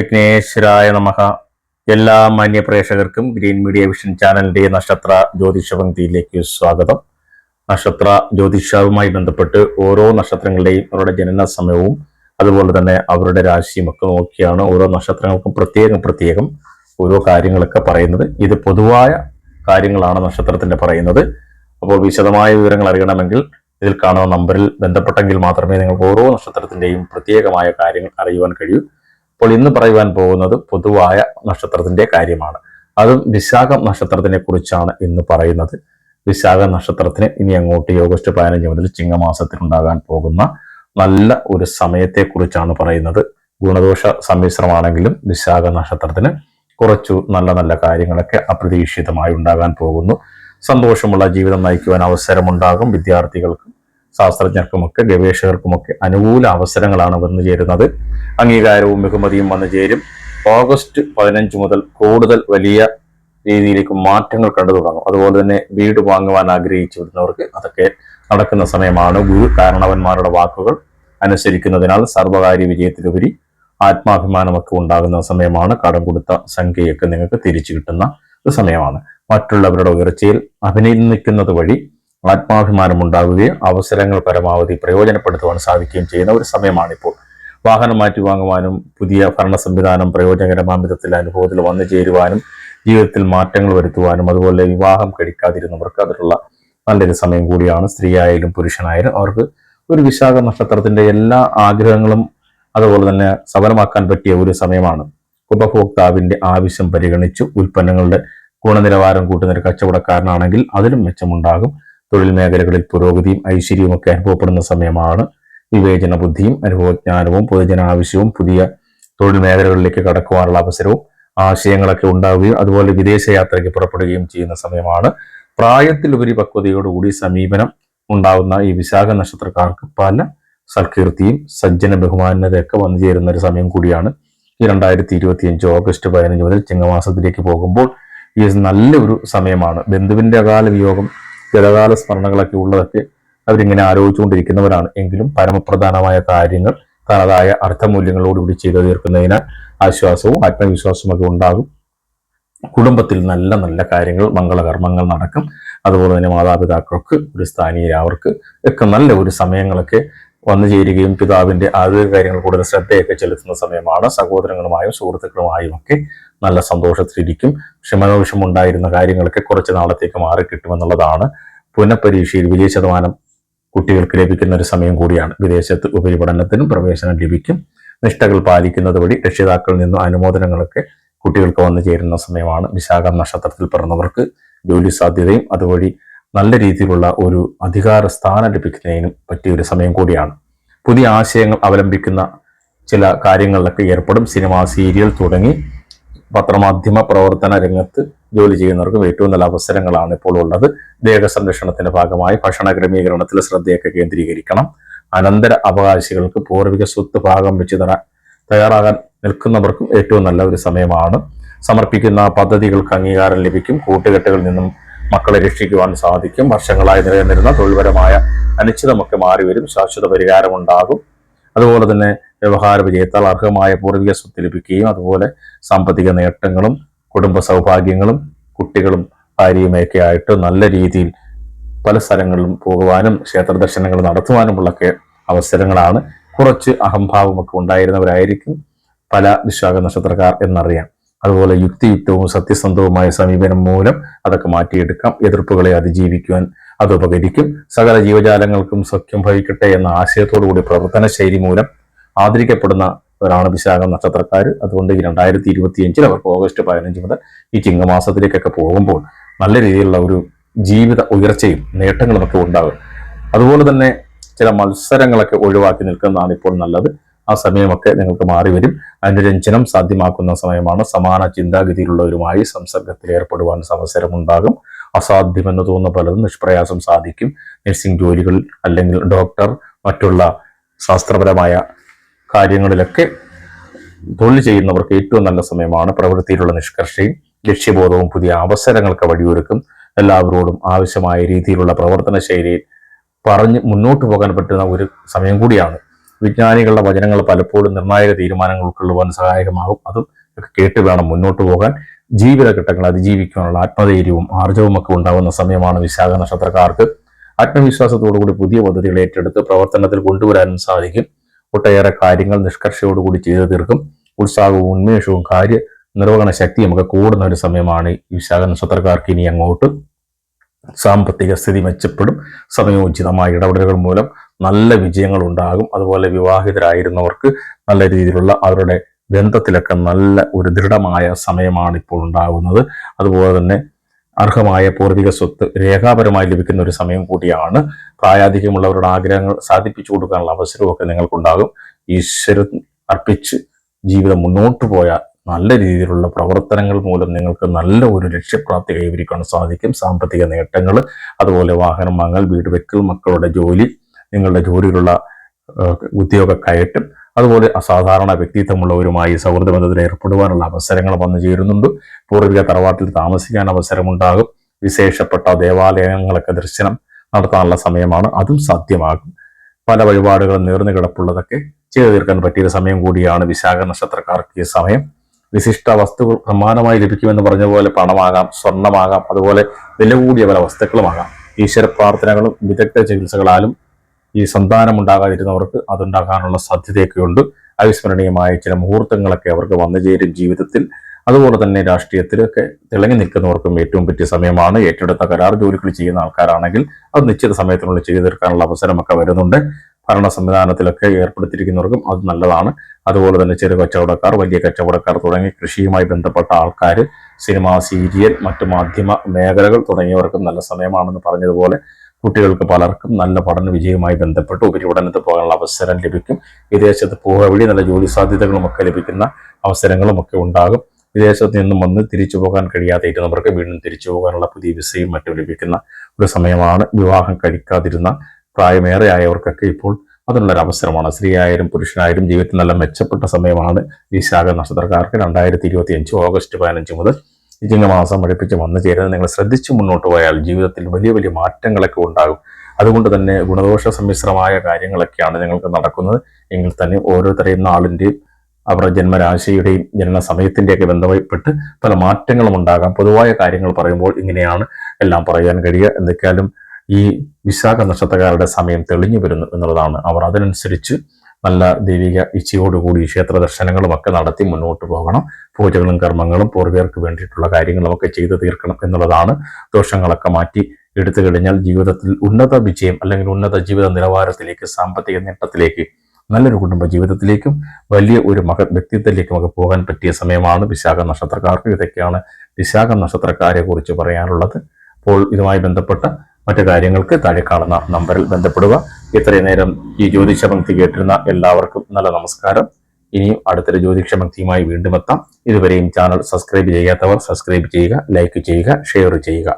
വിഘ്നേശ്വരായ നമഹ എല്ലാ മാന്യ പ്രേക്ഷകർക്കും ഗ്രീൻ മീഡിയ വിഷൻ ചാനലിന്റെ നക്ഷത്ര ജ്യോതിഷ പങ്ക്തിയിലേക്ക് സ്വാഗതം. നക്ഷത്ര ജ്യോതിഷവുമായി ബന്ധപ്പെട്ട് ഓരോ നക്ഷത്രങ്ങളുടെയും അവരുടെ ജനന സമയവും അതുപോലെ തന്നെ അവരുടെ രാശിയും ഒക്കെ നോക്കിയാണ് ഓരോ നക്ഷത്രങ്ങൾക്കും പ്രത്യേകം പ്രത്യേകം ഓരോ കാര്യങ്ങളൊക്കെ പറയുന്നത്. ഇത് പൊതുവായ കാര്യങ്ങളാണ് നക്ഷത്രത്തിന്റെ പറയുന്നത്. അപ്പോൾ വിശദമായ വിവരങ്ങൾ അറിയണമെങ്കിൽ ഇതിൽ കാണുന്ന നമ്പറിൽ ബന്ധപ്പെട്ടെങ്കിൽ മാത്രമേ നിങ്ങൾക്ക് ഓരോ നക്ഷത്രത്തിന്റെയും പ്രത്യേകമായ കാര്യങ്ങൾ അറിയുവാൻ കഴിയൂ. അപ്പോൾ ഇന്ന് പറയുവാൻ പോകുന്നത് പൊതുവായ നക്ഷത്രത്തിന്റെ കാര്യമാണ്. അതും വിശാഖ നക്ഷത്രത്തിനെ കുറിച്ചാണ് ഇന്ന് പറയുന്നത്. വിശാഖ നക്ഷത്രത്തിന് ഇനി അങ്ങോട്ട് ഓഗസ്റ്റ് പതിനഞ്ച് മുതൽ ചിങ്ങമാസത്തിൽ ഉണ്ടാകാൻ പോകുന്ന നല്ല ഒരു സമയത്തെ കുറിച്ചാണ് പറയുന്നത്. ഗുണദോഷ സമ്മിശ്രമാണെങ്കിലും വിശാഖ നക്ഷത്രത്തിന് കുറച്ചു നല്ല നല്ല കാര്യങ്ങളൊക്കെ അപ്രതീക്ഷിതമായി ഉണ്ടാകാൻ പോകുന്നു. സന്തോഷമുള്ള ജീവിതം നയിക്കുവാൻ അവസരമുണ്ടാകും. വിദ്യാർത്ഥികൾക്കും ശാസ്ത്രജ്ഞർക്കുമൊക്കെ ഗവേഷകർക്കുമൊക്കെ അനുകൂല അവസരങ്ങളാണ് വന്നു ചേരുന്നത്. അംഗീകാരവും ബഹുമതിയും വന്നു ചേരും. ഓഗസ്റ്റ് പതിനഞ്ച് മുതൽ കൂടുതൽ വലിയ രീതിയിലേക്ക് മാറ്റങ്ങൾ കണ്ടു തുടങ്ങും. അതുപോലെ തന്നെ വീട് വാങ്ങുവാൻ ആഗ്രഹിച്ചു വരുന്നവർക്ക് അതൊക്കെ നടക്കുന്ന സമയമാണ്. ഗുരു കാരണവന്മാരുടെ വാക്കുകൾ അനുസരിക്കുന്നതിനാൽ സർവകാര്യ വിജയത്തിലുപരി ആത്മാഭിമാനമൊക്കെ ഉണ്ടാകുന്ന സമയമാണ്. കടം കൊടുത്ത സംഖ്യയൊക്കെ നിങ്ങൾക്ക് തിരിച്ചു കിട്ടുന്ന ഒരു സമയമാണ്. മറ്റുള്ളവരുടെ ഉയർച്ചയിൽ അഭിനയിക്കുന്നത് വഴി ആത്മാഭിമാനം ഉണ്ടാവുകയും അവസരങ്ങൾ പരമാവധി പ്രയോജനപ്പെടുത്തുവാൻ സാധിക്കുകയും ചെയ്യുന്ന ഒരു സമയമാണിപ്പോൾ. വാഹനം മാറ്റി വാങ്ങുവാനും പുതിയ ഭരണ സംവിധാനം പ്രയോജനകരമാം വിധത്തിൽ അനുഭവത്തിൽ വന്നു ചേരുവാനും ജീവിതത്തിൽ മാറ്റങ്ങൾ വരുത്തുവാനും അതുപോലെ വിവാഹം കഴിക്കാതിരുന്നവർക്ക് അതിലുള്ള നല്ലൊരു സമയം കൂടിയാണ്. സ്ത്രീ ആയാലും പുരുഷനായാലും അവർക്ക് ഒരു വിശാഖ നക്ഷത്രത്തിന്റെ എല്ലാ ആഗ്രഹങ്ങളും അതുപോലെ തന്നെ സഫലമാക്കാൻ പറ്റിയ ഒരു സമയമാണ്. ഉപഭോക്താവിന്റെ ആവശ്യം പരിഗണിച്ചു ഉൽപ്പന്നങ്ങളുടെ ഗുണനിലവാരം കൂട്ടുന്ന ഒരു കച്ചവടക്കാരനാണെങ്കിൽ അതിലും മെച്ചമുണ്ടാകും. തൊഴിൽ മേഖലകളിൽ പുരോഗതിയും ഐശ്വര്യവും ഒക്കെ അനുഭവപ്പെടുന്ന സമയമാണ്. വിവേചന ബുദ്ധിയും അനുഭവജ്ഞാനവും പൊതുജന ആവശ്യവും പുതിയ തൊഴിൽ മേഖലകളിലേക്ക് കടക്കുവാനുള്ള അവസരവും ആശയങ്ങളൊക്കെ ഉണ്ടാവുകയും അതുപോലെ വിദേശ യാത്രയ്ക്ക് പുറപ്പെടുകയും ചെയ്യുന്ന സമയമാണ്. പ്രായത്തിലുപരി പക്വതയോടുകൂടി സമീപനം ഉണ്ടാവുന്ന ഈ വിശാഖ നക്ഷത്രക്കാർക്ക് പല സൽകീർത്തിയും സജ്ജന ബഹുമാനതയൊക്കെ വന്നു ചേരുന്ന ഒരു സമയം കൂടിയാണ്. ഈ രണ്ടായിരത്തി ഇരുപത്തി അഞ്ച് ഓഗസ്റ്റ് പതിനഞ്ച് മുതൽ ചിങ്ങമാസത്തിലേക്ക് പോകുമ്പോൾ ഈ നല്ലൊരു സമയമാണ്. ബന്ധുവിന്റെ അകാല വിയോഗം ഗതകാല സ്മരണകളൊക്കെ ഉള്ളതൊക്കെ അവരിങ്ങനെ ആലോചിച്ചുകൊണ്ടിരിക്കുന്നവരാണ്. എങ്കിലും പരമപ്രധാനമായ കാര്യങ്ങൾ തനതായ അർത്ഥമൂല്യങ്ങളോടുകൂടി ചെയ്തു തീർക്കുന്നതിനാൽ ആശ്വാസവും ആത്മവിശ്വാസവും ഒക്കെ ഉണ്ടാകും. കുടുംബത്തിൽ നല്ല നല്ല കാര്യങ്ങൾ മംഗളകർമ്മങ്ങൾ നടക്കും. അതുപോലെ തന്നെ മാതാപിതാക്കൾക്ക് ഒരു സ്ഥാനീയ അവർക്ക് ഒക്കെ നല്ല ഒരു സമയങ്ങളൊക്കെ വന്നു ചേരുകയും പിതാവിന്റെ ആരോഗ്യ കാര്യങ്ങൾ കൂടുതൽ ശ്രദ്ധയൊക്കെ ചെലുത്തുന്ന സമയമാണ്. സഹോദരങ്ങളുമായും സുഹൃത്തുക്കളുമായും ഒക്കെ നല്ല സന്തോഷത്തിലിരിക്കും. ക്ഷമദോഷം ഉണ്ടായിരുന്ന കാര്യങ്ങളൊക്കെ കുറച്ച് നാളത്തേക്ക് മാറി കിട്ടുമെന്നുള്ളതാണ് പുനഃപരീക്ഷയിൽ വിജയ ശതമാനം കുട്ടികൾക്ക് ലഭിക്കുന്ന ഒരു സമയം കൂടിയാണ്. വിദേശത്ത് ഉപരിപഠനത്തിനും പ്രവേശനം ലഭിക്കും. നിഷ്ഠകൾ പാലിക്കുന്നത് വഴി രക്ഷിതാക്കളിൽ നിന്നും അനുമോദനങ്ങളൊക്കെ കുട്ടികൾക്ക് വന്നു ചേരുന്ന സമയമാണ്. വിശാഖ നക്ഷത്രത്തിൽ പിറന്നവർക്ക് ജോലി സാധ്യതയും അതുവഴി നല്ല രീതിയിലുള്ള ഒരു അധികാര സ്ഥാനം ലഭിക്കുന്നതിനും പറ്റിയ ഒരു സമയം കൂടിയാണ്. പുതിയ ആശയങ്ങൾ അവലംബിക്കുന്ന ചില കാര്യങ്ങളിലൊക്കെ ഏർപ്പെടും. സിനിമ സീരിയൽ തുടങ്ങി പത്രമാധ്യമ പ്രവർത്തന രംഗത്ത് ജോലി ചെയ്യുന്നവർക്കും ഏറ്റവും നല്ല അവസരങ്ങളാണ് ഇപ്പോൾ ഉള്ളത്. ദേഹ സംരക്ഷണത്തിന്റെ ഭാഗമായി ഭക്ഷണ ക്രമീകരണത്തിൽ ശ്രദ്ധയൊക്കെ കേന്ദ്രീകരിക്കണം. അനന്തര അവകാശികൾക്ക് പൂർവിക സ്വത്ത് ഭാഗം വെച്ച് തരാൻ തയ്യാറാകാൻ നിൽക്കുന്നവർക്കും ഏറ്റവും നല്ല ഒരു സമയമാണ്. സമർപ്പിക്കുന്ന പദ്ധതികൾക്ക് അംഗീകാരം ലഭിക്കും. കൂട്ടുകെട്ടുകളിൽ നിന്നും മക്കളെ രക്ഷിക്കുവാൻ സാധിക്കും. വർഷങ്ങളായി നിലനിന്നിരുന്ന തൊഴിൽപരമായ അനിശ്ചിതമൊക്കെ മാറിവരും. ശാശ്വത പരിഹാരമുണ്ടാകും. അതുപോലെ തന്നെ വ്യവഹാര വിജയത്താൽ അർഹമായ പൂർവിക സ്വത്ത് ലഭിക്കുകയും അതുപോലെ സാമ്പത്തിക നേട്ടങ്ങളും കുടുംബ സൗഭാഗ്യങ്ങളും കുട്ടികളും ഭാര്യയുമൊക്കെ ആയിട്ട് നല്ല രീതിയിൽ പല സ്ഥലങ്ങളിലും പോകുവാനും ക്ഷേത്ര ദർശനങ്ങൾ നടത്തുവാനുമുള്ളൊക്കെ അവസരങ്ങളാണ്. കുറച്ച് അഹംഭാവമൊക്കെ ഉണ്ടായിരുന്നവരായിരിക്കും പല വിശ്വാസ നക്ഷത്രക്കാർ എന്നറിയാം. അതുപോലെ യുക്തിയുക്തവും സത്യസന്ധവുമായ സമീപനം മൂലം അതൊക്കെ മാറ്റിയെടുക്കാം. എതിർപ്പുകളെ അതിജീവിക്കുവാൻ അത് ഉപകരിക്കും. സകല ജീവജാലങ്ങൾക്കും സഖ്യം ഭവിക്കട്ടെ എന്ന ആശയത്തോടുകൂടി പ്രവർത്തന ശൈലി മൂലം ആദരിക്കപ്പെടുന്നവരാണ് വിശാഖ നക്ഷത്രക്കാർ. അതുകൊണ്ട് ഈ രണ്ടായിരത്തി ഇരുപത്തി അഞ്ചിൽ അവർക്ക് ഓഗസ്റ്റ് പതിനഞ്ച് മുതൽ ഈ ചിങ്ങമാസത്തിലേക്കൊക്കെ പോകുമ്പോൾ നല്ല രീതിയിലുള്ള ഒരു ജീവിത ഉയർച്ചയും നേട്ടങ്ങളും ഒക്കെ ഉണ്ടാകും. അതുപോലെ തന്നെ ചില മത്സരങ്ങളൊക്കെ ഒഴിവാക്കി നിൽക്കുന്നതാണ് ഇപ്പോൾ നല്ലത്. ആ സമയമൊക്കെ നിങ്ങൾക്ക് മാറി വരും. അനുരഞ്ജനം സാധ്യമാക്കുന്ന സമയമാണ്. സമാന ചിന്താഗതിയിലുള്ളവരുമായി സംസർഗത്തിൽ ഏർപ്പെടുവാൻ അവസരമുണ്ടാകും അസാധ്യമെന്ന് തോന്നുന്ന പലതും നിഷ്പ്രയാസം സാധിക്കും. നഴ്സിംഗ് ജോലികൾ അല്ലെങ്കിൽ ഡോക്ടർ മറ്റുള്ള ശാസ്ത്രപരമായ കാര്യങ്ങളിലൊക്കെ തൊഴിൽ ചെയ്യുന്നവർക്ക് ഏറ്റവും നല്ല സമയമാണ്. പ്രവൃത്തിയിലുള്ള നിഷ്കർഷയും ലക്ഷ്യബോധവും പുതിയ അവസരങ്ങൾക്ക് വഴിയൊരുക്കും. എല്ലാവരോടും ആവശ്യമായ രീതിയിലുള്ള പ്രവർത്തന ശൈലിയിൽ പറഞ്ഞ് മുന്നോട്ട് പോകാൻ പറ്റുന്ന ഒരു സമയം കൂടിയാണ്. വിജ്ഞാനികളുടെ വചനങ്ങൾ പലപ്പോഴും നിർണായക തീരുമാനങ്ങൾ ഉൾക്കൊള്ളുവാൻ സഹായകമാകും. അതും ഒക്കെ കേട്ട് വേണം മുന്നോട്ട് പോകാൻ. ജീവിതഘട്ടങ്ങൾ അതിജീവിക്കാനുള്ള ആത്മധൈര്യവും ആർജവും ഒക്കെ ഉണ്ടാകുന്ന സമയമാണ് വിശാഖ നക്ഷത്രക്കാർക്ക്. ആത്മവിശ്വാസത്തോടുകൂടി പുതിയ പദ്ധതികൾ ഏറ്റെടുത്ത് പ്രവർത്തനത്തിൽ കൊണ്ടുവരാനും സാധിക്കും. ഒട്ടേറെ കാര്യങ്ങൾ നിഷ്കർഷയോടുകൂടി ചെയ്തു തീർക്കും. ഉത്സാഹവും ഉന്മേഷവും കാര്യ നിർവഹണ ശക്തിയും ഒക്കെ കൂടുന്ന ഒരു സമയമാണ് ഈ വിശാഖ നക്ഷത്രക്കാർക്ക് ഇനി അങ്ങോട്ട്. സാമ്പത്തിക സ്ഥിതി മെച്ചപ്പെടും. സമയോചിതമായ ഇടപെടലുകൾ മൂലം നല്ല വിജയങ്ങൾ ഉണ്ടാകും അതുപോലെ വിവാഹിതരായിരുന്നവർക്ക് നല്ല രീതിയിലുള്ള അവരുടെ ബന്ധത്തിലൊക്കെ നല്ല ഒരു ദൃഢമായ സമയമാണ് ഇപ്പോൾ ഉണ്ടാകുന്നത്. അതുപോലെ തന്നെ അർഹമായ പൂർവിക സ്വത്ത് രേഖാപരമായി ലഭിക്കുന്ന ഒരു സമയം കൂടിയാണ്. പ്രായാധികമുള്ളവരുടെ ആഗ്രഹങ്ങൾ സാധിപ്പിച്ചു കൊടുക്കാനുള്ള അവസരമൊക്കെ നിങ്ങൾക്കുണ്ടാകും. ഈശ്വരൻ അർപ്പിച്ച് ജീവിതം മുന്നോട്ട് പോയ നല്ല രീതിയിലുള്ള പ്രവർത്തനങ്ങൾ മൂലം നിങ്ങൾക്ക് നല്ല ഒരു ലക്ഷ്യപ്രാപ്തി കൈവരിക്കാൻ സാധിക്കും. സാമ്പത്തിക നേട്ടങ്ങൾ അതുപോലെ വാഹനം വാങ്ങൽ വീട് വെക്കൽ മക്കളുടെ ജോലി നിങ്ങളുടെ ജോലിയിലുള്ള ഉദ്യോഗ കയറ്റം അതുപോലെ അസാധാരണ വ്യക്തിത്വമുള്ളവരുമായി സൗഹൃദ ബന്ധത്തിൽ ഏർപ്പെടുവാനുള്ള അവസരങ്ങൾ വന്നു ചേരുന്നുണ്ട്. പൂർവിക തറവാട്ടിൽ താമസിക്കാൻ അവസരമുണ്ടാകും. വിശേഷപ്പെട്ട ദേവാലയങ്ങളൊക്കെ ദർശനം നടത്താനുള്ള സമയമാണ്. അതും സാധ്യമാകും. പല വഴിപാടുകളും നേർന്നു കിടപ്പുള്ളതൊക്കെ ചെയ്തു തീർക്കാൻ പറ്റിയ സമയം കൂടിയാണ് വിശാഖ നക്ഷത്രക്കാർക്ക് ഈ സമയം. വിശിഷ്ട വസ്തുക്കൾ സമ്മാനമായി ലഭിക്കുമെന്ന് പറഞ്ഞ പോലെ പണമാകാം സ്വർണമാകാം അതുപോലെ വില കൂടിയ പല വസ്തുക്കളുമാകാം. ഈശ്വര പ്രാർത്ഥനകളും വിദഗ്ധ ചികിത്സകളാലും ഈ സന്താനം ഉണ്ടാകാതിരുന്നവർക്ക് അതുണ്ടാകാനുള്ള സാധ്യതയൊക്കെയുണ്ട്. അവിസ്മരണീയമായ ചില മുഹൂർത്തങ്ങളൊക്കെ അവർക്ക് വന്നു ചേരും ജീവിതത്തിൽ. അതുപോലെ തന്നെ രാഷ്ട്രീയത്തിലൊക്കെ തിളങ്ങി നിൽക്കുന്നവർക്കും ഏറ്റവും പറ്റിയ സമയമാണ്. ഏറ്റെടുത്ത കരാർ ജോലികൾ ചെയ്യുന്ന ആൾക്കാരാണെങ്കിൽ അത് നിശ്ചിത സമയത്തിനുള്ളിൽ ചെയ്തു തീർക്കാനുള്ള അവസരമൊക്കെ വരുന്നുണ്ട്. ഭരണ സംവിധാനത്തിലൊക്കെ ഏർപ്പെടുത്തിയിരിക്കുന്നവർക്കും അത് നല്ലതാണ്. അതുപോലെ തന്നെ ചെറു കച്ചവടക്കാർ വലിയ കച്ചവടക്കാർ തുടങ്ങി കൃഷിയുമായി ബന്ധപ്പെട്ട ആൾക്കാർ സിനിമ സീരിയൽ മറ്റു മാധ്യമ മേഖലകൾ തുടങ്ങിയവർക്കും നല്ല സമയമാണെന്ന് പറഞ്ഞതുപോലെ കുട്ടികൾക്ക് പലർക്കും നല്ല പഠന വിജയവുമായി ബന്ധപ്പെട്ട് ഉപരിപഠനത്തിൽ പോകാനുള്ള അവസരം ലഭിക്കും. വിദേശത്ത് പോകുക വഴി നല്ല ജോലി സാധ്യതകളും ഒക്കെ ലഭിക്കുന്ന അവസരങ്ങളും ഒക്കെ ഉണ്ടാകും. വിദേശത്ത് നിന്നും വന്ന് തിരിച്ചു പോകാൻ കഴിയാതെ ഇരുന്നവർക്ക് വീണ്ടും തിരിച്ചു പോകാനുള്ള പുതിയ വിസയും മറ്റും ലഭിക്കുന്ന ഒരു സമയമാണ്. വിവാഹം കഴിക്കാതിരുന്ന പ്രായമേറെ ആയവർക്കൊക്കെ ഇപ്പോൾ അതിനുള്ളൊരു അവസരമാണ്. സ്ത്രീയായാലും പുരുഷനായാലും ജീവിതത്തിൽ നല്ല മെച്ചപ്പെട്ട സമയമാണ്. ഈ ശാഖ നക്ഷത്രക്കാർക്ക് രണ്ടായിരത്തി ഇരുപത്തി അഞ്ച് ഓഗസ്റ്റ് പതിനഞ്ച് മുതൽ ഈ ചിങ്ങമാസം പഠിപ്പിച്ച് വന്നു ചേരുന്നത് നിങ്ങൾ ശ്രദ്ധിച്ച് മുന്നോട്ട് പോയാൽ ജീവിതത്തിൽ വലിയ വലിയ മാറ്റങ്ങളൊക്കെ ഉണ്ടാകും. അതുകൊണ്ട് തന്നെ ഗുണദോഷ സമ്മിശ്രമായ കാര്യങ്ങളൊക്കെയാണ് നിങ്ങൾക്ക് നടക്കുന്നത്. എങ്കിൽ തന്നെ ഓരോരുത്തരെയും നാളിന്റെയും അവരുടെ ജന്മരാശിയുടെയും ജനന സമയത്തിന്റെയൊക്കെ ബന്ധപ്പെട്ട് പല മാറ്റങ്ങളും ഉണ്ടാകാം. പൊതുവായ കാര്യങ്ങൾ പറയുമ്പോൾ ഇങ്ങനെയാണ് എല്ലാം പറയാൻ കഴിയുക. എന്തൊക്കെയാലും ഈ വിശാഖ നക്ഷത്രക്കാരുടെ സമയം തെളിഞ്ഞു വരുന്നു എന്നുള്ളതാണ്. അവർ അതിനനുസരിച്ച് നല്ല ദൈവിക ഇച്ഛയോടുകൂടി ക്ഷേത്ര ദർശനങ്ങളും ഒക്കെ നടത്തി മുന്നോട്ട് പോകണം. പൂജകളും കർമ്മങ്ങളും പൂർവികർക്ക് വേണ്ടിയിട്ടുള്ള കാര്യങ്ങളും ഒക്കെ ചെയ്തു തീർക്കണം എന്നുള്ളതാണ് ദോഷങ്ങളൊക്കെ മാറ്റി എടുത്തു കഴിഞ്ഞാൽ ജീവിതത്തിൽ ഉന്നത വിജയം അല്ലെങ്കിൽ ഉന്നത ജീവിത നിലവാരത്തിലേക്ക് സാമ്പത്തിക നേട്ടത്തിലേക്ക് നല്ലൊരു കുടുംബ ജീവിതത്തിലേക്കും വലിയ ഒരു മഹ വ്യക്തിത്വത്തിലേക്കും ഒക്കെ പോകാൻ പറ്റിയ സമയമാണ് വിശാഖ നക്ഷത്രക്കാർക്ക്. ഇതൊക്കെയാണ് വിശാഖ നക്ഷത്രക്കാരെ കുറിച്ച് പറയാനുള്ളത്. അപ്പോൾ ഇതുമായി ബന്ധപ്പെട്ട മറ്റു കാര്യങ്ങൾക്ക് താഴെ കാണുന്ന നമ്പറിൽ ബന്ധപ്പെടുക. ഇത്രയും നേരം ഈ ജ്യോതിഷ പങ്ക്തി കേട്ടിരുന്ന എല്ലാവർക്കും നല്ല നമസ്കാരം. ഇനിയും അടുത്തൊരു ജ്യോതിഷ പങ്ക്തിയുമായി വീണ്ടും എത്താം. ഇതുവരെയും ചാനൽ സബ്സ്ക്രൈബ് ചെയ്യാത്തവർ സബ്സ്ക്രൈബ് ചെയ്യുക ലൈക്ക് ചെയ്യുക ഷെയർ ചെയ്യുക.